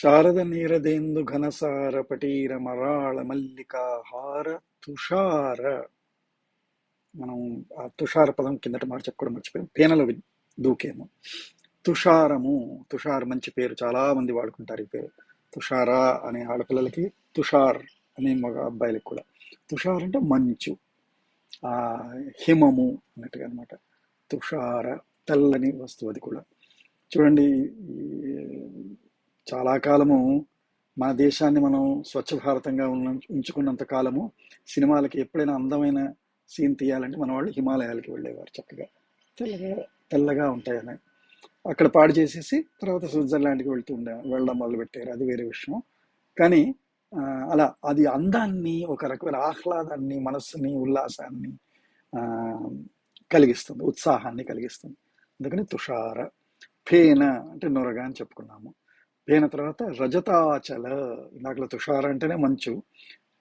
శారద నీరదేందు ఘనసార పటీర మరాళ మల్లికాహార తుషార మనం ఆ తుషార పదం కిందట మాట చెప్పుకోవడం మర్చిపోయాం. పేనలో దూకేము. తుషారము తుషార్ మంచి పేరు. చాలా మంది వాడుకుంటారు ఈ పేరు. తుషార అనే ఆడపిల్లలకి తుషార్ అనే మగ అబ్బాయిలకి కూడా. తుషార్ అంటే మంచు. ఆ హిమము అన్నట్టుగా అనమాట తుషార తెల్లని వస్తువు అది కూడా. చూడండి ఈ చాలా కాలము మన దేశాన్ని మనం స్వచ్ఛ భారతంగా ఉన్న ఉంచుకున్నంత కాలము సినిమాలకి ఎప్పుడైనా అందమైన సీన్ తీయాలంటే మన వాళ్ళు హిమాలయాలకి వెళ్ళేవారు చక్కగా. తెల్లగా. తెల్లగా ఉంటాయని. అక్కడ పాడు చేసేసి తర్వాత స్విట్జర్లాండ్కి వెళ్తూ ఉండే వెళ్ళడం మొదలు పెట్టారు అది వేరే విషయం. కానీ అలా అది అందాన్ని ఒక రకమైన ఆహ్లాదాన్ని మనస్సుని ఉల్లాసాన్ని కలిగిస్తుంది ఉత్సాహాన్ని కలిగిస్తుంది. అందుకని తుషార ఫేన అంటే నొరగ అని చెప్పుకున్నాము. పోయిన తర్వాత రజతాచల ఇందాకలో తుషార అంటేనే మంచు.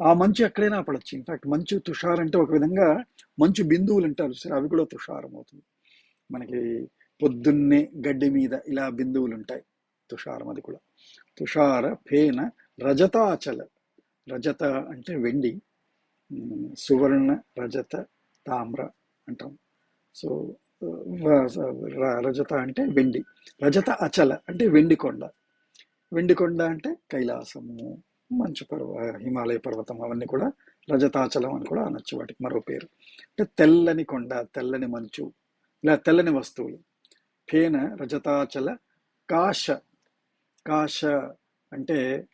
ఆ మంచు ఎక్కడైనా పడచ్చు. ఇన్ఫాక్ట్ మంచు తుషార్ అంటే ఒక విధంగా మంచు బిందువులు అంటారు. సరే అవి కూడా తుషారం అవుతుంది మనకి పొద్దున్నే గడ్డి మీద ఇలా బిందువులు ఉంటాయి. తుషారం అది కూడా. తుషార ఫేన రజతాచల. రజత అంటే వెండి. సువర్ణ రజత తామ్ర అంటాం. సో ర- రజత అంటే వెండి. రజత అచల అంటే వెండి కొండ. వెండి కొండ అంటే కైలాసము మంచు పర్వ హిమాలయ పర్వతం అవన్నీ కూడా రజతాచలం అని కూడా అనొచ్చు వాటికి మరో పేరు. అంటే తెల్లని కొండ తెల్లని మంచు ఇలా తెల్లని వస్తువులు. ఫేన రజతాచల కాశ. కాశ అంటే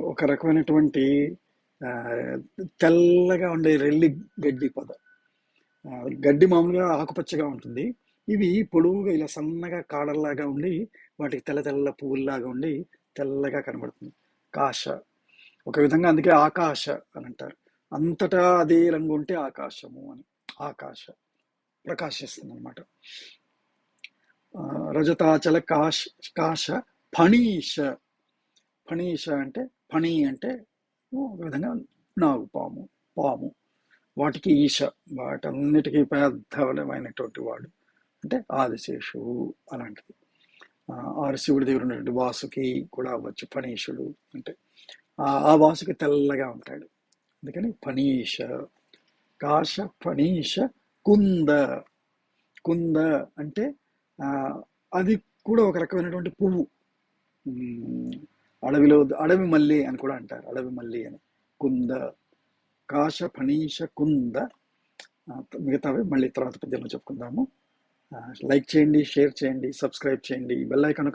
ఒక రకమైనటువంటి తెల్లగా ఉండే రెల్లి గడ్డి పొద. గడ్డి మామూలుగా ఆకుపచ్చగా ఉంటుంది. ఇవి పొడవుగా ఇలా సన్నగా కాడల్లాగా ఉండి వాటికి తెల్ల తెల్ల పువ్వుల్లాగా ఉండి తెల్లగా కనబడుతుంది. కాశ. ఒక విధంగా అందుకే ఆకాశ అని అంటారు. అంతటా అదే రంగు ఉంటే ఆకాశము అని. ఆకాశ. ప్రకాశిస్తుంది అనమాట రజతాచల కాశ కాశ ఫణీష ఫణీష అంటే ఫణి అంటే ఒక విధంగా నాగు పాము వాటికి ఈశ. వాటన్నిటికీ పెద్దమైనటువంటి వాడు. అంటే ఆదిశేషువు అలాంటిది. ఆరు శివుడి దగ్గర ఉన్నటువంటి వాసుకి కూడా అవ్వచ్చు ఫణీషుడు అంటే. ఆ వాసుకి తెల్లగా ఉంటాడు. అందుకని ఫణీష కాశ ఫణీష కుంద. కుంద అంటే అది కూడా ఒక రకమైనటువంటి పువ్వు. అడవిలో అడవి మల్లి అని కూడా అంటారు అడవి మల్లి అని. కుంద కాశ ఫణీష కుంద. మిగతావి మళ్ళీ తర్వాత పద్యంలో చెప్పుకుందాము. లైక్ చేయండి షేర్ చేయండి సబ్స్క్రైబ్ చేయండి బెల్ ఐకాన్